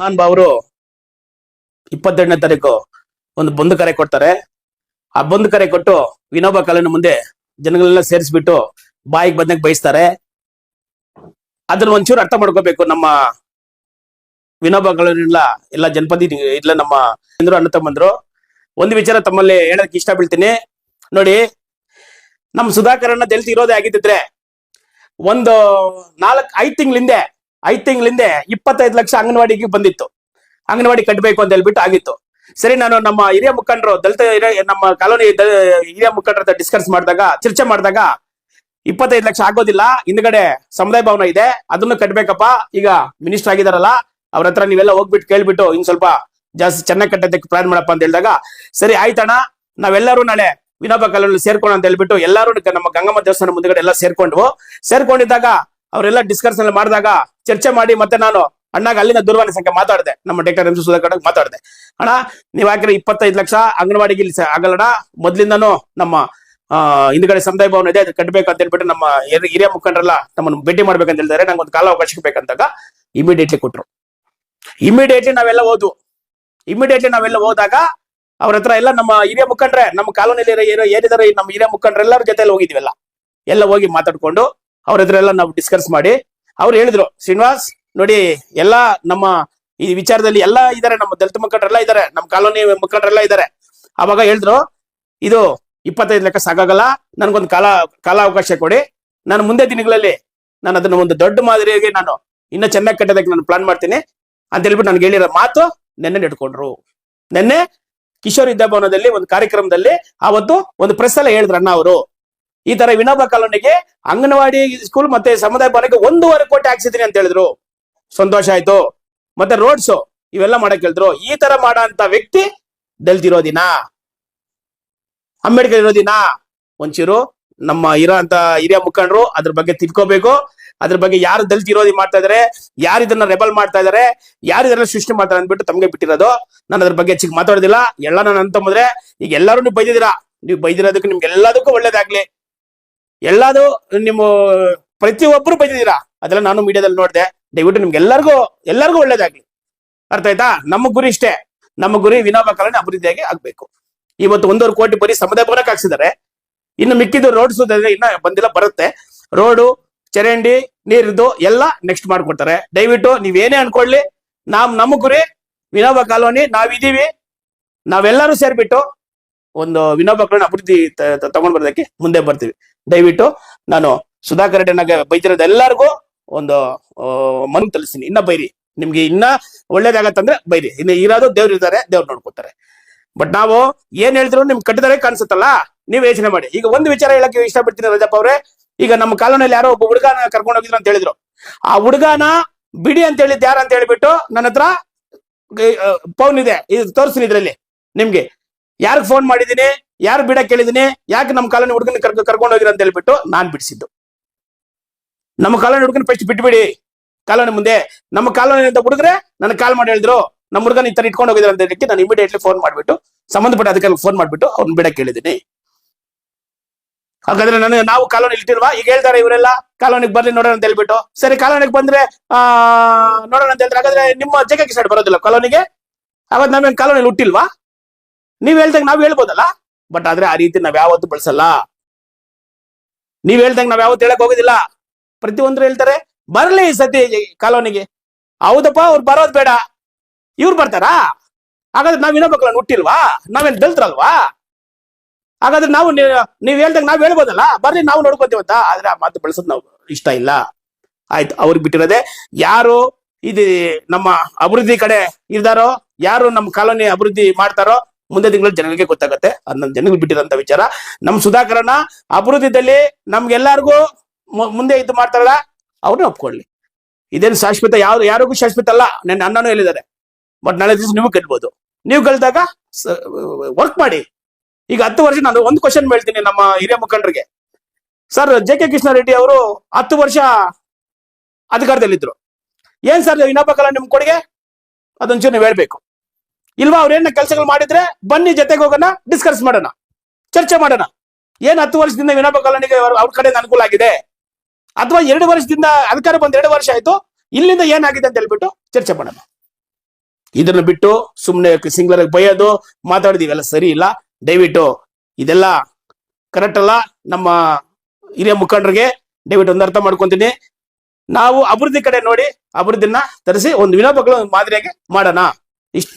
ಮಹಾನ್ ಭಾವರು ಇಪ್ಪತ್ತೆರಡನೇ ತಾರೀಕು ಒಂದು ಬಂದು ಕರೆ ಕೊಡ್ತಾರೆ. ಆ ಬಂದು ಕರೆ ಕೊಟ್ಟು ವಿನೋಬ ಕಾಲೇನ ಮುಂದೆ ಜನಗಳೆಲ್ಲ ಸೇರಿಸ್ಬಿಟ್ಟು ಬಾಯಿಗೆ ಬಂದಂಗೆ ಬಯಸ್ತಾರೆ. ಅದನ್ನ ಒಂಚೂರು ಅರ್ಥ ಮಾಡ್ಕೋಬೇಕು ನಮ್ಮ ವಿನೋಬ ಕಾಲನಿಲ್ಲ ಎಲ್ಲ ಜನಪದಿ ಇಲ್ಲ ನಮ್ಮ ಚಂದ್ರು ಅಣ್ಣ ತಮ್ಮಂದ್ರು. ಒಂದು ವಿಚಾರ ತಮ್ಮಲ್ಲಿ ಹೇಳಕ್ ಇಷ್ಟ ಬೀಳ್ತೀನಿ ನೋಡಿ, ನಮ್ಮ ಸುಧಾಕರನ್ನ ದಲಿತ ಇರೋದೇ ಆಗಿದ್ದಿದ್ರೆ ಒಂದು ನಾಲ್ಕು ಐದು ತಿಂಗಳಿಂದೆ ಐದ್ ತಿಂಗಳಿಂದೆ ಇಪ್ಪತ್ತೈದು ಲಕ್ಷ ಅಂಗನವಾಡಿಗೆ ಬಂದಿತ್ತು. ಅಂಗನವಾಡಿ ಕಟ್ಟಬೇಕು ಅಂತ ಹೇಳ್ಬಿಟ್ಟು ಆಗಿತ್ತು. ಸರಿ, ನಾನು ನಮ್ಮ ಹಿರಿಯ ಮುಖಂಡರು, ದಲಿತ ನಮ್ಮ ಕಾಲೋನಿ ಹಿರಿಯ ಮುಖಂಡರ ಡಿಸ್ಕಸ್ ಮಾಡಿದಾಗ, ಚರ್ಚೆ ಮಾಡಿದಾಗ ಇಪ್ಪತ್ತೈದು ಲಕ್ಷ ಆಗೋದಿಲ್ಲ, ಹಿಂದ್ಗಡೆ ಸಮುದಾಯ ಭವನ ಇದೆ, ಅದನ್ನು ಕಟ್ಬೇಕಪ್ಪ. ಈಗ ಮಿನಿಸ್ಟರ್ ಆಗಿದಾರಲ್ಲ, ಅವ್ರ ಹತ್ರ ನೀವೆಲ್ಲ ಹೋಗ್ಬಿಟ್ಟು ಕೇಳ್ಬಿಟ್ಟು ಇನ್ ಸ್ವಲ್ಪ ಜಾಸ್ತಿ ಚೆನ್ನಾಗಿ ಕಟ್ಟೋದಕ್ಕೆ ಪ್ಲಾನ್ ಮಾಡಪ್ಪ ಅಂತ ಹೇಳಿದಾಗ, ಸರಿ ಆಯ್ತಣ್ಣ ನಾವೆಲ್ಲರೂ ನಾಳೆ ವಿನೋಬ ಕಾಲೋನಿ ಸೇರ್ಕೊಂಡು ಅಂತ ಹೇಳ್ಬಿಟ್ಟು ಎಲ್ಲರೂ ನಮ್ಮ ಗಂಗಮ್ಮ ದೇವಸ್ಥಾನ ಮುಂದ್ಗಡೆ ಎಲ್ಲ ಸೇರ್ಕೊಂಡ್ವು. ಸೇರ್ಕೊಂಡಿದ್ದಾಗ ಅವರೆಲ್ಲ ಡಿಸ್ಕಷನ್ ಎಲ್ಲ ಮಾಡಿದಾಗ ಚರ್ಚೆ ಮಾಡಿ ಮತ್ತೆ ನಾನು ಅಣ್ಣಾಗ ಅಲ್ಲಿನ ದೂರವಾಣಿ ಸಂಖ್ಯೆ ಮಾತಾಡಿದೆ. ನಮ್ಮ ಡಾಕ್ಟರ್ ಎಂ ಸುಧಾಕರ್ ಮಾತಾಡಿದೆ. ಅಣ್ಣ, ನೀವ್ ಹಾಕಿದ್ರೆ ಇಪ್ಪತ್ತೈದು ಲಕ್ಷ ಅಂಗನವಾಡಿಗೆ ಇಲ್ಲಿ ಆಗಲ್ಲಣ ಮೊದ್ಲಿಂದಾನು ನಮ್ಮ ಹಿಂದ್ಗಡೆ ಸಮುದಾಯ ಭವನ ಇದೆ ಅದು ಕಟ್ಟಬೇಕು ಅಂತ ಹೇಳ್ಬಿಟ್ಟು ನಮ್ಮ ಹಿರಿ- ಹಿರಿಯ ಮುಖಂಡರೆಲ್ಲ ನಮ್ಮನ್ನು ಭೇಟಿ ಮಾಡ್ಬೇಕಂತ ಹೇಳಿದಾರೆ ನಂಗೆ ಒಂದು ಕಾಲಾವಕಾಶ ಬೇಕಂತಾಗ ಇಮಿಡಿಯೇಟ್ಲಿ ಕೊಟ್ರು. ಇಮಿಡಿಯೇಟ್ಲಿ ನಾವೆಲ್ಲ ಹೋದ್ವು ಇಮಿಡಿಯೇಟ್ಲಿ ನಾವೆಲ್ಲ ಹೋದಾಗ ಅವ್ರ ಹತ್ರ ಎಲ್ಲ ನಮ್ಮ ಹಿರಿಯ ಮುಖಂಡ್ರೆ, ನಮ್ಮ ಕಾಲೋನಿಯಲ್ಲಿ ಏನಿದಾರೆ ನಮ್ಮ ಹಿರಿಯ ಮುಖಂಡ್ರೆಲ್ಲರ ಜೊತೆಲಿ ಹೋಗಿದ್ವಿಲ್ಲ ಎಲ್ಲ ಹೋಗಿ ಮಾತಾಡ್ಕೊಂಡು ಅವ್ರ ಹತ್ರ ಎಲ್ಲ ನಾವು ಡಿಸ್ಕಸ್ ಮಾಡಿ, ಅವ್ರು ಹೇಳಿದ್ರು, ಶ್ರೀನಿವಾಸ್, ನೋಡಿ, ಎಲ್ಲ ನಮ್ಮ ಈ ವಿಚಾರದಲ್ಲಿ ಎಲ್ಲ ಇದಾರೆ, ನಮ್ಮ ದಲಿತ ಮುಖಂಡರೆಲ್ಲ ಇದಾರೆ, ನಮ್ಮ ಕಾಲೋನಿ ಮುಖಂಡರೆಲ್ಲ ಇದಾರೆ. ಅವಾಗ ಹೇಳಿದ್ರು, ಇದು ಇಪ್ಪತ್ತೈದು ಲೆಕ್ಕ ಸಾಕಾಗಲ್ಲ, ನನ್ಗೊಂದು ಕಾಲ, ಕಾಲಾವಕಾಶ ಕೊಡಿ, ನಾನು ಮುಂದೆ ದಿನಗಳಲ್ಲಿ ನಾನು ಅದನ್ನ ಒಂದು ದೊಡ್ಡ ಮಾದರಿಯಾಗಿ ನಾನು ಇನ್ನ ಚೆನ್ನಾಗಿ ಕಟ್ಟೋದಕ್ಕೆ ನಾನು ಪ್ಲಾನ್ ಮಾಡ್ತೀನಿ. ಅಂತ ಹೇಳ್ಬಿಟ್ಟು ನನ್ಗೆ ಹೇಳಿರೋ ಮಾತು ನೆನ್ನೆ ನೆಡ್ಕೊಂಡ್ರು. ನೆನ್ನೆ ಕಿಶೋರ್ ವಿದ್ಯಾಭವನದಲ್ಲಿ ಒಂದು ಕಾರ್ಯಕ್ರಮದಲ್ಲಿ ಅವತ್ತು ಒಂದು ಪ್ರೆಸ್ ಎಲ್ಲ ಹೇಳಿದ್ರು ಅಣ್ಣ ಅವರು. ಈ ತರ ವಿನೋಬ ಕಾಲೋನಿಗೆ ಅಂಗನವಾಡಿ ಸ್ಕೂಲ್ ಮತ್ತೆ ಸಮುದಾಯ ಭವನಕ್ಕೆ ಒಂದೂವರೆ ಕೋಟಿ ಹಾಕ್ಸಿದ್ರಿ ಅಂತ ಹೇಳಿದ್ರು. ಸಂತೋಷ ಆಯ್ತು. ಮತ್ತೆ ರೋಡ್ಸ್ ಇವೆಲ್ಲ ಮಾಡಕ್ ಹೇಳಿದ್ರು. ಈ ತರ ಮಾಡೋ ವ್ಯಕ್ತಿ ದಲಿತ ಇರೋದಿನ ಅಂಬೇಡ್ಕರ್ ಇರೋದಿನ ಒಂಚೂರು ನಮ್ಮ ಇರೋ ಅಂತ ಹಿರಿಯ ಮುಖಂಡರು ಅದ್ರ ಬಗ್ಗೆ ತಿಳ್ಕೋಬೇಕು. ಅದ್ರ ಬಗ್ಗೆ ಯಾರು ದಲಿತ ವಿರೋಧಿ ಮಾಡ್ತಾ ಇದಾರೆ, ಯಾರು ಇದನ್ನ ರೆಬಲ್ ಮಾಡ್ತಾ ಇದಾರೆ, ಯಾರು ಇದನ್ನ ಸೃಷ್ಟಿ ಮಾಡ್ತಾರೆ ಅಂದ್ಬಿಟ್ಟು ತಮಗೆ ಬಿಟ್ಟಿರೋದು. ನಾನು ಅದ್ರ ಬಗ್ಗೆ ಹೆಚ್ಚಿಗೆ ಮಾತಾಡೋದಿಲ್ಲ. ಎಲ್ಲ ನಾನು ಅಂತಂದ್ರೆ ಈಗ ಎಲ್ಲರೂ ನೀವು ಬೈದಿದ್ದೀರಾ? ನೀವು ಬೈದಿರೋದಕ್ಕೆ ನಿಮ್ಗೆ ಎಲ್ಲದಕ್ಕೂ ಒಳ್ಳೇದಾಗ್ಲಿ. ಎಲ್ಲದು ನಿಮ್ಮ ಪ್ರತಿಯೊಬ್ಬರು ಬೈದಿದ್ದೀರಾ? ಅದೆಲ್ಲ ನಾನು ಮೀಡಿಯಾದಲ್ಲಿ ನೋಡಿದೆ. ದಯವಿಟ್ಟು ನಿಮ್ಗೆ ಎಲ್ಲರಿಗೂ ಎಲ್ಲರಿಗೂ ಒಳ್ಳೇದಾಗ್ಲಿ. ಅರ್ಥ ಆಯ್ತಾ? ನಮ್ಮ ಗುರಿ ಇಷ್ಟೇ. ನಮ್ಮ ಗುರಿ ವಿನೋಬ ಕಾಲೋನಿ ಅಭಿವೃದ್ಧಿಯಾಗಿ ಆಗ್ಬೇಕು. ಇವತ್ತು ಒಂದೂವರೆ ಕೋಟಿ ಬರೀ ಸಮುದಾಯ ಭವನಕ್ಕೆ ಹಾಕ್ಸಿದ್ದಾರೆ. ಇನ್ನು ಮಿಕ್ಕಿದ್ದು ರೋಡ್ ಸುದ್ದಿ ಇನ್ನ ಬಂದಿಲ್ಲ, ಬರುತ್ತೆ. ರೋಡು, ಚರಂಡಿ, ನೀರಿದ್ದು ಎಲ್ಲ ನೆಕ್ಸ್ಟ್ ಮಾಡ್ಕೊಡ್ತಾರೆ. ದಯವಿಟ್ಟು ನೀವೇನೇ ಅನ್ಕೊಳ್ಳಿ ನಾವ್ ನಮ್ಮ ಗುರಿ ವಿನೋಬ ಕಾಲೋನಿ ನಾವಿದೀವಿ ನಾವೆಲ್ಲರೂ ಸೇರ್ಬಿಟ್ಟು ಒಂದು ವಿನೋಬ ಕಾಲೋನಿ ಅಭಿವೃದ್ಧಿ ತಗೊಂಡ್ ಬರೋದಕ್ಕೆ ಮುಂದೆ ಬರ್ತೀವಿ. ದಯವಿಟ್ಟು ನಾನು ಸುಧಾಕರ್ ರೆಡ್ಡಿನಾಗ ಬೈತಿರೋದು ಎಲ್ಲರಿಗೂ ಒಂದು ಮನ ತಲಿಸ್ತೀನಿ. ಇನ್ನ ಬೈರಿ. ನಿಮ್ಗೆ ಇನ್ನ ಒಳ್ಳೇದಾಗತ್ತಂದ್ರೆ ಬೈರಿ. ಇನ್ನು ಇರೋದು ದೇವ್ರು ಇರ್ತಾರೆ, ದೇವ್ರು ನೋಡ್ಕೋತಾರೆ. ಬಟ್ ನಾವು ಏನ್ ಹೇಳಿದ್ರು ನಿಮ್ ಕಟ್ಟಿದರೆ ಕಾಣಿಸುತ್ತಲ್ಲ, ನೀವ್ ಯೋಚನೆ ಮಾಡಿ. ಈಗ ಒಂದು ವಿಚಾರ ಹೇಳಕ್ಕೆ ಇಷ್ಟ ಇಷ್ಟಪಡ್ತೀನಿ ರಜಪ್ಪ ಅವ್ರೆ. ಈಗ ನಮ್ಮ ಕಾಲೋನಿಯಲ್ಲಿ ಯಾರೋ ಒಬ್ಬ ಹುಡುಗನ ಕರ್ಕೊಂಡು ಹೋಗಿದ್ರು ಅಂತ ಹೇಳಿದ್ರು. ಆ ಹುಡುಗನ ಬಿಡಿ ಅಂತ ಹೇಳಿದ್ ಯಾರ ಅಂತ ಹೇಳ್ಬಿಟ್ಟು ನನ್ನ ಹತ್ರ ಪೌನ್ ಇದೆ. ಇದು ತೋರಿಸ್ತೀನಿ ಇದ್ರಲ್ಲಿ ನಿಮ್ಗೆ. ಯಾರಿಗೆ ಫೋನ್ ಮಾಡಿದೀನಿ ಯಾರು ಬಿಡ ಕೇಳಿದೀನಿ? ಯಾಕೆ ನಮ್ಮ ಕಾಲೋನಿ ಹುಡುಗನ ಕರ್ಕ ಕರ್ಕೊಂಡು ಹೋಗಿರ ಅಂತ ಹೇಳ್ಬಿಟ್ಟು ನಾನ್ ಬಿಡಿಸಿದ್ದು. ನಮ್ಮ ಕಾಲೋನಿ ಹುಡುಗನ ಫಸ್ಟ್ ಬಿಟ್ಬಿಡಿ. ಕಾಲೋನಿ ಮುಂದೆ. ನಮ್ಮ ಕಾಲೋನಿ ಅಂತ ಹುಡುಗ್ರೆ ನನಗೆ ಕಾಲ್ ಮಾಡಿ ಹೇಳಿದ್ರು, ನಮ್ಮ ಹುಡುಗನ ಈ ತರ ಇಟ್ಕೊಂಡು ಹೋಗಿದ್ರು ಅಂತ ಹೇಳಕ್ಕೆ ನಾನು ಇಮಿಡಿಯೇಟ್ಲಿ ಫೋನ್ ಮಾಡಿಬಿಟ್ಟು, ಸಂಬಂಧಪಟ್ಟ ಅದಕ್ಕೆ ಫೋನ್ ಮಾಡಿಬಿಟ್ಟು ಅವ್ರನ್ನ ಬಿಡ ಕೇಳಿದ್ದೀನಿ. ಹಾಗಾದ್ರೆ ನಾನು, ನಾವು ಕಾಲೋನಿ ಇಟ್ಟಿಲ್ವಾ ಈಗ ಹೇಳ್ತಾರೆ ಇವರೆಲ್ಲ, ಕಾಲೋನಿಗೆ ಬರ್ಲಿ ನೋಡೋಣ ಅಂತ ಹೇಳ್ಬಿಟ್ಟು. ಸರಿ, ಕಾಲೋನಿಗೆ ಬಂದ್ರೆ, ಆ, ನೋಡೋಣ ಅಂತ ಹೇಳಿದ್ರೆ ಹಾಗಾದ್ರೆ ನಿಮ್ಮ ಜಗಕ್ಕೆ ಸೈಡ್ ಬರೋದಿಲ್ಲ ಕಾಲೋನಿಗೆ? ಹಾಗಾದ್ರೆ ನಾವೇನು ಕಾಲೋನಿಲಿ ಹುಟ್ಟಿಲ್ವಾ? ನೀವ್ ಹೇಳ್ದಾಗ ನಾವ್ ಹೇಳ್ಬೋದಲ್ಲ? ಬಟ್ ಆದ್ರೆ ಆ ರೀತಿ ನಾವ್ ಯಾವತ್ತು ಬಳಸಲ್ಲ. ನೀವ್ ಹೇಳ್ದಂಗೆ ನಾವ್ ಯಾವತ್ತು ಹೇಳಕ್ ಹೋಗೋದಿಲ್ಲ. ಪ್ರತಿಯೊಂದ್ರು ಹೇಳ್ತಾರೆ, ಬರ್ಲಿ ಈ ಸತಿ ಕಾಲೋನಿಗೆ. ಹೌದಪ್ಪ, ಅವ್ರು ಬರೋದ್ ಬೇಡ. ಇವ್ರು ಬರ್ತಾರಾ? ಹಾಗಾದ್ರೆ ನಾವ್ ಇನ್ನೊಬ್ಬ ಹುಟ್ಟಿಲ್ವಾ? ನಾವೇನ್ ದಲ್ತ್ರಲ್ವಾ? ಹಾಗಾದ್ರೆ ನಾವು ನೀವ್ ನೀವ್ ಹೇಳ್ದಂಗೆ ನಾವ್ ಹೇಳ್ಬೋದಲ್ಲ? ಬರ್ಲಿ ನಾವು ನೋಡ್ಕೋತೀವಂತ ಆದ್ರೆ ಆ ಮಾತು ಬಳಸೋದು ನಾವು ಇಷ್ಟ ಇಲ್ಲ. ಆಯ್ತು, ಅವ್ರಿಗೆ ಬಿಟ್ಟಿರೋದೆ, ಯಾರು ಇದು ನಮ್ಮ ಅಭಿವೃದ್ಧಿ ಕಡೆ ಇದ್ದಾರೋ ಯಾರು ನಮ್ಮ ಕಾಲೋನಿ ಅಭಿವೃದ್ಧಿ ಮಾಡ್ತಾರೋ ಮುಂದೆ ತಿಂಗಳು ಜನರಿಗೆ ಗೊತ್ತಾಗತ್ತೆ. ಅದನ್ನ ಜನರಿಗೆ ಬಿಟ್ಟಿದಂತ ವಿಚಾರ. ನಮ್ ಸುಧಾಕರಣ ಅಭಿವೃದ್ಧಿದಲ್ಲಿ ನಮ್ಗೆಲ್ಲರಿಗೂ ಮುಂದೆ ಇದು ಮಾಡ್ತಾರಲ್ಲ ಅವ್ರನ್ನ ಒಪ್ಕೊಳ್ಳಿ. ಇದೇನು ಶಾಶ್ವತ, ಯಾರು, ಯಾರಿಗೂ ಶಾಶ್ವತ ಅಲ್ಲ. ನನ್ನ ಅಣ್ಣನೂ ಹೇಳಿದ್ದಾರೆ. ಬಟ್ ನಾಳೆ ದಿವಸ ನೀವು ಗೆಲ್ಬೋದು ನೀವು ಗೆಲ್ದಾಗ ವರ್ಕ್ ಮಾಡಿ. ಈಗ ಹತ್ತು ವರ್ಷ ನಾನು ಒಂದು ಕ್ವಶನ್ ಹೇಳ್ತೀನಿ ನಮ್ಮ ಹಿರಿಯ ಮುಖಂಡರಿಗೆ. ಸರ್ ಜೆ ಕೆ ಕೃಷ್ಣಾರೆಡ್ಡಿ ಅವರು ಹತ್ತು ವರ್ಷ ಅಧಿಕಾರದಲ್ಲಿದ್ರು. ಏನ್ ಸರ್ ಇನ್ನೊಬ್ಬ ನಿಮ್ಮ ನಿಮ್ ಕೊಡುಗೆ? ಅದೊಂಚೂರು ನೀವು ಹೇಳ್ಬೇಕು. ಇಲ್ವಾ ಅವ್ರೇನ ಕೆಲಸಗಳು ಮಾಡಿದ್ರೆ ಬನ್ನಿ ಜೊತೆಗೆ ಹೋಗೋಣ ಡಿಸ್ಕಸ್ ಮಾಡೋಣ, ಚರ್ಚೆ ಮಾಡೋಣ. ಏನ್ ಹತ್ತು ವರ್ಷದಿಂದ ವಿನೋಬ ಕಾಲೋನಿಗೆ ಅವ್ರ ಕಡೆ ಅನುಕೂಲ ಆಗಿದೆ? ಅಥವಾ ಎರಡು ವರ್ಷದಿಂದ ಅಧಿಕಾರ ಬಂದ ಎರಡು ವರ್ಷ ಆಯ್ತು, ಇಲ್ಲಿಂದ ಏನಾಗಿದೆ ಅಂತ ಹೇಳ್ಬಿಟ್ಟು ಚರ್ಚೆ ಮಾಡೋಣ. ಇದನ್ನ ಬಿಟ್ಟು ಸುಮ್ಮನೆ ಸಿಂಗ್ಲರ್ ಬಯೋದು ಮಾತಾಡೋದು ಎಲ್ಲ ಸರಿ ಇಲ್ಲ. ದಯವಿಟ್ಟು ಇದೆಲ್ಲ ಕರೆಕ್ಟ್ ಅಲ್ಲ. ನಮ್ಮ ಹಿರಿಯ ಮುಖಂಡರಿಗೆ ದಯವಿಟ್ಟು ಒಂದು ಅರ್ಥ ಮಾಡ್ಕೊಂತೀನಿ. ನಾವು ಅಭಿವೃದ್ಧಿ ಕಡೆ ನೋಡಿ, ಅಭಿವೃದ್ಧಿನ ತರಿಸಿ ಒಂದು ವಿನೋಬಗಳು ಮಾದರಿಯಾಗಿ ಮಾಡೋಣ. isso.